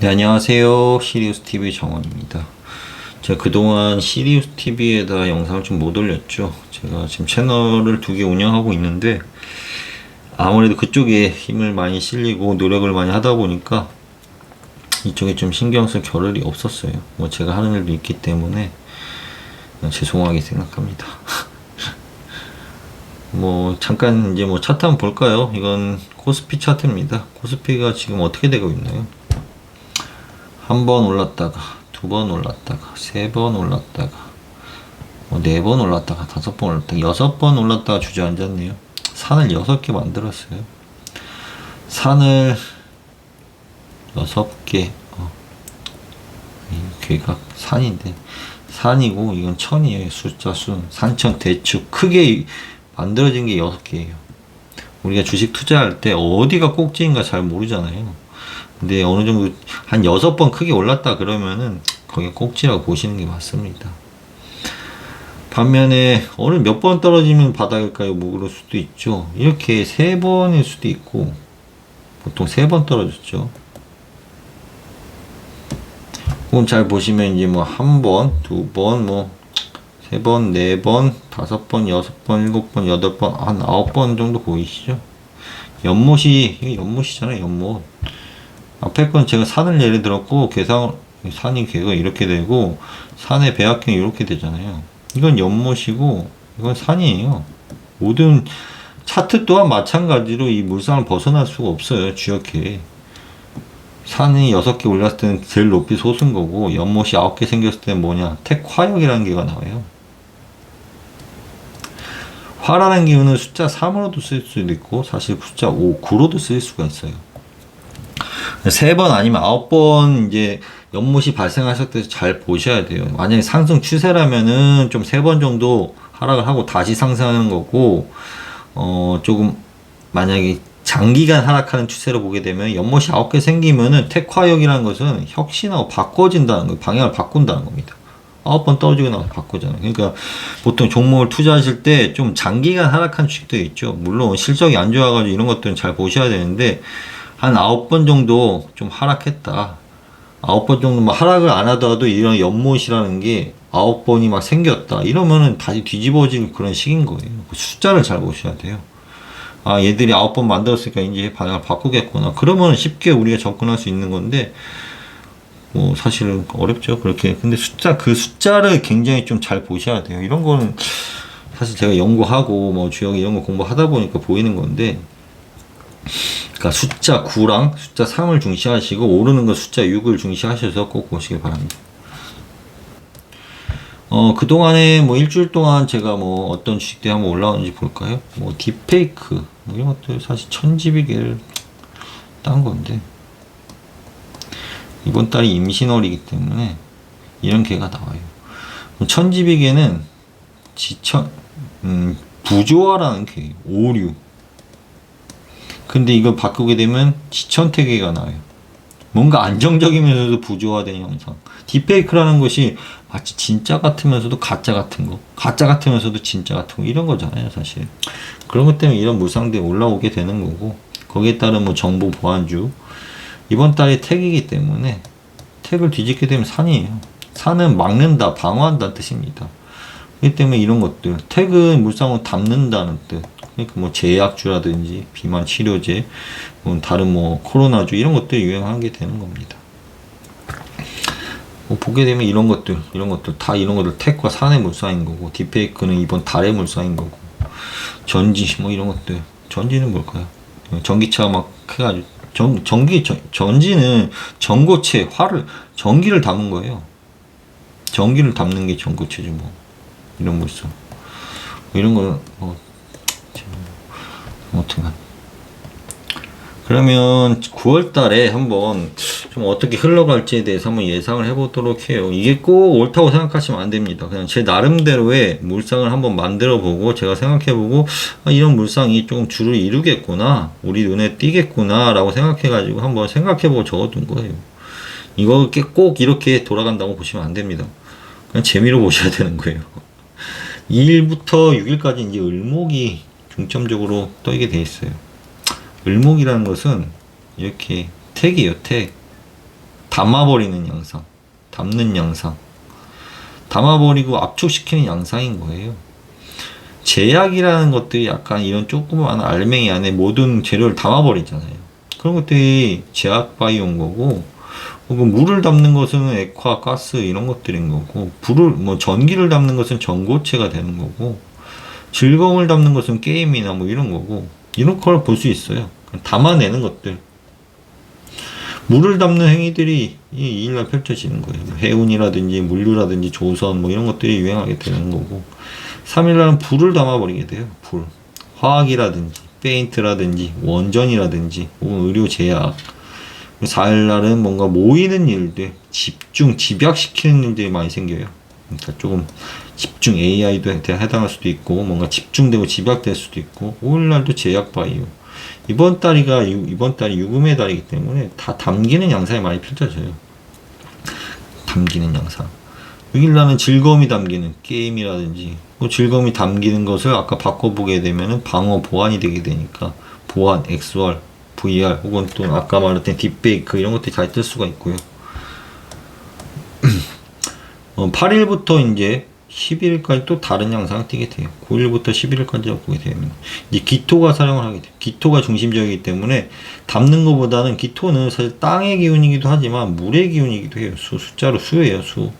네, 안녕하세요. 시리우스 TV 정원입니다. 제가 그동안 시리우스 TV에다 영상을 좀 못 올렸죠. 제가 지금 채널을 두 개 운영하고 있는데 아무래도 그쪽에 힘을 많이 실리고 노력을 많이 하다 보니까 이쪽에 좀 신경 쓸 겨를이 없었어요. 뭐 제가 하는 일도 있기 때문에 죄송하게 생각합니다. 뭐 잠깐 이제 뭐 차트 한번 볼까요? 이건 코스피 차트입니다. 코스피가 지금 어떻게 되고 있나요? 한 번 올랐다가 두 번 올랐다가 세 번 올랐다가 뭐네번 올랐다가 다섯 번 올랐다가 여섯 번 올랐다가 주저앉았네요. 산을 여섯 개 만들었어요. 산을 여섯 개. 어. 이 괴각 산인데 산이고 이건 천이에요. 숫자 순 산천 대축 크게 만들어진 게 여섯 개예요. 우리가 주식 투자할 때 어디가 꼭지인가 잘 모르잖아요. 근데 어느 정도 한 여섯 번 크게 올랐다 그러면은 거기 꼭지라고 보시는 게 맞습니다. 반면에 어느 몇 번 떨어지면 바닥일까요? 뭐 그럴 수도 있죠. 이렇게 세 번일 수도 있고 보통 세 번 떨어졌죠. 그럼 잘 보시면 이제 뭐 한 번, 두 번, 뭐 세 번, 네 번, 다섯 번, 여섯 번, 일곱 번, 여덟 번, 한 아홉 번 정도 보이시죠? 연못이 이게 연못이잖아요, 연못. 앞에 건 제가 산을 예를 들었고 괴상 산이 괴가 이렇게 되고 산의 배합경이 이렇게 되잖아요. 이건 연못이고 이건 산이에요. 모든 차트 또한 마찬가지로 이 물상을 벗어날 수가 없어요. 주역해. 산이 여섯 개 올랐을 때는 제일 높이 솟은 거고 연못이 아홉 개 생겼을 때는 뭐냐 택화역이라는 개가 나와요. 화라는 기운은 숫자 3으로도 쓸 수도 있고 사실 숫자 5, 9로도 쓸 수가 있어요. 세 번 아니면 아홉 번 이제 연못이 발생하셨을 때잘 보셔야 돼요. 만약에 상승 추세라면은 좀 세 번 정도 하락을 하고 다시 상승하는 거고, 어, 조금 만약에 장기간 하락하는 추세로 보게 되면 연못이 아홉 개 생기면은 택화역이라는 것은 혁신하고 바꿔진다는 거, 방향을 바꾼다는 겁니다. 아홉 번 떨어지고 나서 바꾸잖아요. 그러니까 보통 종목을 투자하실 때 좀 장기간 하락한 주식도 있죠. 물론 실적이 안 좋아가지고 이런 것들은 잘 보셔야 되는데 한 아홉 번 정도 좀 하락했다. 아홉 번 정도 막 하락을 안 하더라도 이런 연못이라는 게 아홉 번이 막 생겼다. 이러면은 다시 뒤집어질 그런 시기인 거예요. 그 숫자를 잘 보셔야 돼요. 아, 얘들이 아홉 번 만들었으니까 이제 방향을 바꾸겠구나. 그러면 쉽게 우리가 접근할 수 있는 건데, 뭐, 사실은 어렵죠. 그렇게. 근데 숫자, 그 숫자를 굉장히 좀 잘 보셔야 돼요. 이런 거는 사실 제가 연구하고, 뭐, 주역 이런 거 공부하다 보니까 보이는 건데, 그러니까 숫자 9랑 숫자 3을 중시하시고 오르는 거 숫자 6을 중시하셔서 꼭 보시기 바랍니다. 어, 그동안에 뭐 일주일 동안 제가 뭐 어떤 주식들이 한번 올라오는지 볼까요? 뭐 딥페이크 뭐 이런 것들 사실 천지비계를 딴 건데 이번 달이 임신월이기 때문에 이런 개가 나와요. 천지비계는 지천 음, 부조화라는 개 오류 근데 이걸 바꾸게 되면 지천태계가 나와요. 뭔가 안정적이면서도 부조화된 형상. 딥페이크라는 것이 마치 진짜 같으면서도 가짜 같은 거. 가짜 같으면서도 진짜 같은 거. 이런 거잖아요, 사실. 그런 것 때문에 이런 물상들이 올라오게 되는 거고, 거기에 따른 뭐 정보 보안주. 이번 달이 택이기 때문에 택을 뒤집게 되면 산이에요. 산은 막는다, 방어한다는 뜻입니다. 그렇기 때문에 이런 것들. 택은 물상을 담는다는 뜻. 그러니까 뭐 제약주라든지 비만 치료제, 뭐 다른 뭐 코로나주 이런 것들이 유행하게 되는 겁니다. 뭐 보게 되면 이런 것들, 이런 것들 다 이런 것들 택과 산의 물상인 거고 딥페이크는 이번 달의 물상인 거고 전지 뭐 이런 것들 전지는 뭘까요? 전기차가 막 해가지고 전 전기 전, 전지는 전고체 화를 전기를 담은 거예요. 전기를 담는 게 전고체죠 뭐 이런 물상 이런 거뭐 아무튼간 그러면 9월 달에 한번 좀 어떻게 흘러갈지에 대해서 한번 예상을 해보도록 해요. 이게 꼭 옳다고 생각하시면 안 됩니다. 그냥 제 나름대로의 물상을 한번 만들어 보고 제가 생각해 보고 아, 이런 물상이 조금 줄을 이루겠구나. 우리 눈에 띄겠구나. 라고 생각해 가지고 한번 생각해 보고 적어둔 거예요. 이거 꼭 이렇게 돌아간다고 보시면 안 됩니다. 그냥 재미로 보셔야 되는 거예요. 2일부터 6일까지 이제 을목이 중점적으로 떠있게 돼 있어요. 을목이라는 것은 이렇게 택이에요, 택. 담아버리는 양상, 담는 양상, 담아버리고 압축시키는 양상인 거예요. 제약이라는 것들이 약간 이런 조그마한 알맹이 안에 모든 재료를 담아버리잖아요. 그런 것들이 제약 바이온 거고, 혹은 물을 담는 것은 액화, 가스 이런 것들인 거고, 불을 뭐 전기를 담는 것은 전고체가 되는 거고, 즐거움을 담는 것은 게임이나 뭐 이런 거고, 이런 걸 볼 수 있어요. 담아내는 것들. 물을 담는 행위들이 이 이일날 펼쳐지는 거예요. 뭐 해운이라든지 물류라든지 조선 뭐 이런 것들이 유행하게 되는 거고 3일날은 불을 담아버리게 돼요. 불. 화학이라든지 페인트라든지 원전이라든지 혹은 의료 제약 4일날은 뭔가 모이는 일들 집중 집약시키는 일들이 많이 생겨요. 그러니까 조금 집중 AI도 해당할 수도 있고 뭔가 집중되고 집약될 수도 있고 5일날도 제약 바이오 이번 달이가 이번 달이 유금의 달이기 때문에 다 담기는 양상이 많이 펼쳐져요. 담기는 양상. 6일날은 즐거움이 담기는 게임이라든지 그 즐거움이 담기는 것을 아까 바꿔보게 되면은 방어 보완이 되게 되니까 보완, XR, VR 혹은 또 아까 말했던 딥페이크 이런 것들이 잘 뜰 수가 있고요. 어, 8일부터 이제 11일까지 또 다른 양상을 띄게 돼요. 9일부터 11일까지 보게 되면 이제 기토가 사용을 하게 돼요. 기토가 중심적이기 때문에 담는 것보다는 기토는 사실 땅의 기운이기도 하지만 물의 기운이기도 해요. 수 숫자로 수예요. 수.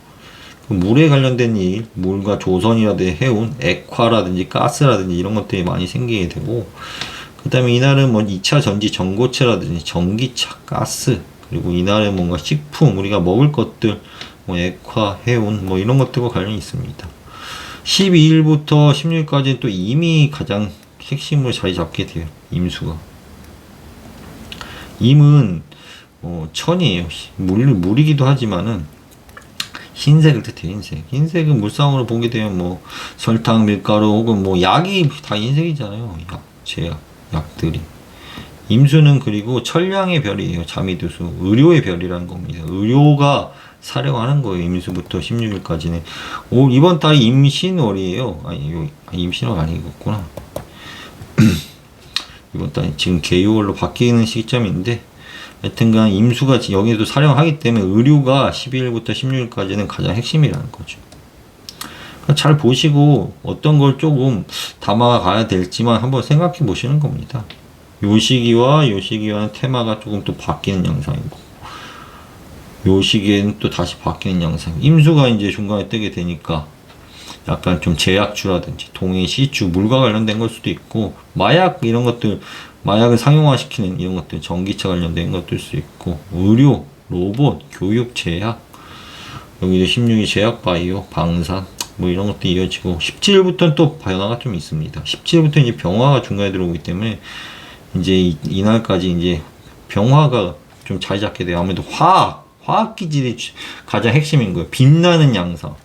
그 물에 관련된 일, 물과 조선이라든지 해운, 액화라든지 가스라든지 이런 것들이 많이 생기게 되고 그 다음에 이날은 뭐 2차 전지 전고체라든지 전기차, 가스 그리고 이날은 뭔가 식품, 우리가 먹을 것들 뭐 액화, 해운 뭐 이런 것들과 관련이 있습니다. 12일부터 16일까지는 또 임이 가장 핵심으로 자리 잡게 돼요. 임수가. 임은 어, 천이에요. 물, 물이기도 하지만은 흰색을 뜻해요. 흰색. 흰색은 물상으로 보게 되면 뭐 설탕, 밀가루 혹은 뭐 약이 다 흰색이잖아요. 약, 제약, 약들이. 임수는 그리고 천량의 별이에요. 자미두수. 의료의 별이라는 겁니다. 의료가 사령하는 거예요. 임수부터 16일까지는. 오, 이번 달이 임신월이에요. 아니, 요, 임신월 아니겠구나. 이번 달이 지금 개유월로 바뀌는 시점인데, 하여튼간 임수가 여기도 사령하기 때문에 의료가 12일부터 16일까지는 가장 핵심이라는 거죠. 그러니까 잘 보시고 어떤 걸 조금 담아가야 될지만 한번 생각해 보시는 겁니다. 요 시기와 요 시기와는 테마가 조금 또 바뀌는 양상이고 요 시기에는 또 다시 바뀌는 양상. 임수가 이제 중간에 뜨게 되니까 약간 좀 제약주라든지 동해 시주 물과 관련된 걸 수도 있고 마약 이런 것들 마약을 상용화시키는 이런 것들 전기차 관련된 것들 수 있고 의료 로봇 교육 제약. 여기 이제 16일 제약 바이오 방산 뭐 이런 것도 이어지고 17일부터는 또 변화가 좀 있습니다. 17일부터 이제 병화가 중간에 들어오기 때문에 이제 이, 이날까지 이제 병화가 좀 자리 잡게 돼요. 아무래도 화학 화학 기질이 가장 핵심인 거예요 빛나는 양상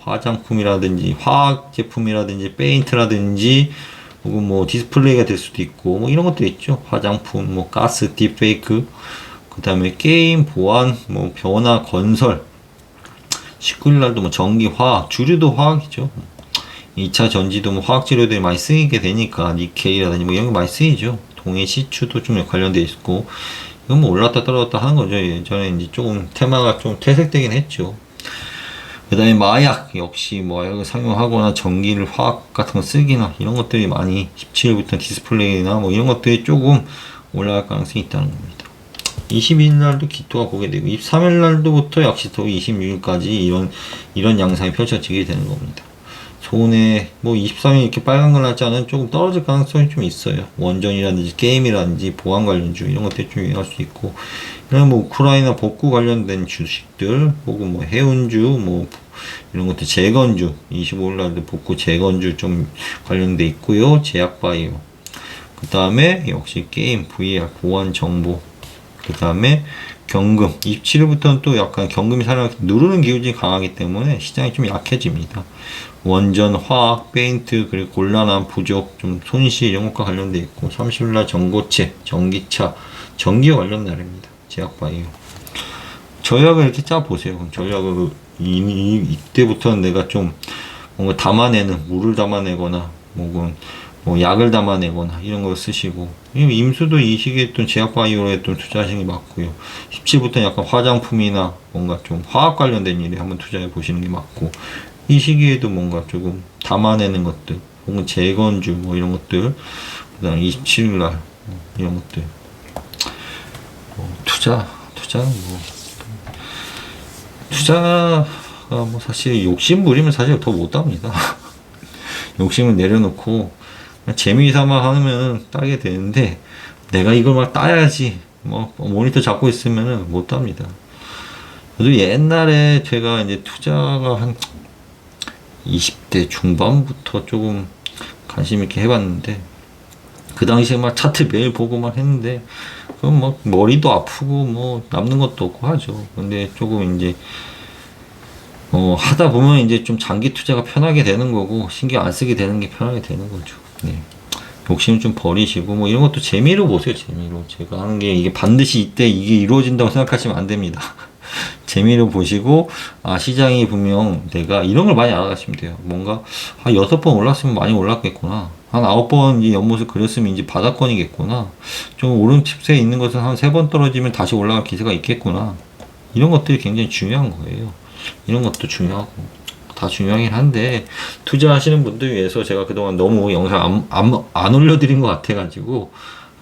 화장품이라든지 화학 제품이라든지 페인트라든지 혹은 뭐 디스플레이가 될 수도 있고 뭐 이런 것도 있죠. 화장품, 뭐 가스, 딥페이크, 그 다음에 게임, 보안, 뭐 변화, 건설. 19일 날도 뭐 전기, 화학, 주류도 화학이죠. 2차 전지도 뭐 화학 재료들이 많이 쓰이게 되니까 니케이라든지 뭐 이런 게 많이 쓰이죠. 동해 시추도 좀 관련돼 있고 뭐 올랐다 떨어졌다 하는 거죠. 예전에 이제 조금 테마가 좀 퇴색되긴 했죠. 그 다음에 마약 역시 뭐 마약을 상용하거나 전기를 화학 같은 거 쓰기나 이런 것들이 많이 17일부터 디스플레이나 뭐 이런 것들이 조금 올라갈 가능성이 있다는 겁니다. 22일 날도 기토가 보게 되고 23일 날도부터 역시 또 26일까지 이런 이런 양상이 펼쳐지게 되는 겁니다. 손에 뭐 23일 이렇게 빨간 걸 날짜는 조금 떨어질 가능성이 좀 있어요. 원전이라든지 게임이라든지 보안 관련주 이런 것들이 좀 유행할 수 있고 이런 뭐 우크라이나 복구 관련된 주식들 혹은 뭐 해운주 뭐 이런 것들 재건주 25일 날도 복구 재건주 좀 관련돼 있고요. 제약 바이오 그 다음에 역시 게임 VR 보안 정보 그 다음에 경금 27일부터는 또 약간 경금이 사람 누르는 기운이 강하기 때문에 시장이 좀 약해집니다. 원전, 화학, 페인트, 그리고 곤란한 부족, 좀 손실 이런 것과 관련돼 있고 30일날 전고체, 전기차, 전기와 관련 날입니다. 제약 바이오. 전략을 이렇게 짜 보세요. 전략을 이, 이, 이때부터는 내가 좀 뭔가 담아내는 물을 담아내거나 혹은 뭐 약을 담아내거나 이런 걸 쓰시고 이 임수도 이 시기에 또 제약바이오에 또 투자하시는 게 맞고요. 17부터 약간 화장품이나 뭔가 좀 화학 관련된 일에 한번 투자해 보시는 게 맞고 이 시기에도 뭔가 조금 담아내는 것들 혹은 재건주 뭐 이런 것들 그다음 27일 날 이런 것들. 뭐 투자 투자는 뭐 투자가 뭐 사실 욕심 부리면 사실 더 못합니다. 욕심을 내려놓고 재미삼아 하면 따게 되는데 내가 이걸 막 따야지 뭐 모니터 잡고 있으면은 못 답니다. 저도 옛날에 제가 이제 투자가 한 20대 중반부터 조금 관심 있게 해봤는데 그 당시에 막 차트 매일 보고 막 했는데 그럼 막 머리도 아프고 뭐 남는 것도 없고 하죠. 근데 조금 이제 어, 하다 보면 이제 좀 장기 투자가 편하게 되는 거고 신경 안 쓰게 되는 게 편하게 되는 거죠. 네. 욕심 좀 버리시고 뭐 이런 것도 재미로 보세요. 재미로 제가 하는 게 이게 반드시 이때 이게 이루어진다고 생각하시면 안 됩니다. 재미로 보시고 아 시장이 분명 내가 이런 걸 많이 알아가시면 돼요. 뭔가 한 여섯 번 올랐으면 많이 올랐겠구나. 한 아홉 번이 연못을 그렸으면 이제 바닥권이겠구나. 좀 오른 칩스에 있는 것은 한 세 번 떨어지면 다시 올라갈 기세가 있겠구나. 이런 것들이 굉장히 중요한 거예요. 이런 것도 중요하고 다 중요하긴 한데 투자하시는 분들 위해서 제가 그동안 너무 영상 안, 안, 안 올려드린 것 같아가지고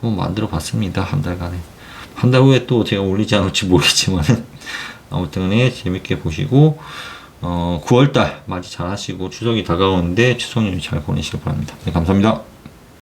한번 만들어 봤습니다 한 달간에. 한 달 후에 또 제가 올리지 않을지 모르겠지만 아무튼 네, 재밌게 보시고 어, 9월달 맞이 잘 하시고 추석이 다가오는데 추석 연휴 잘 보내시길 바랍니다. 네, 감사합니다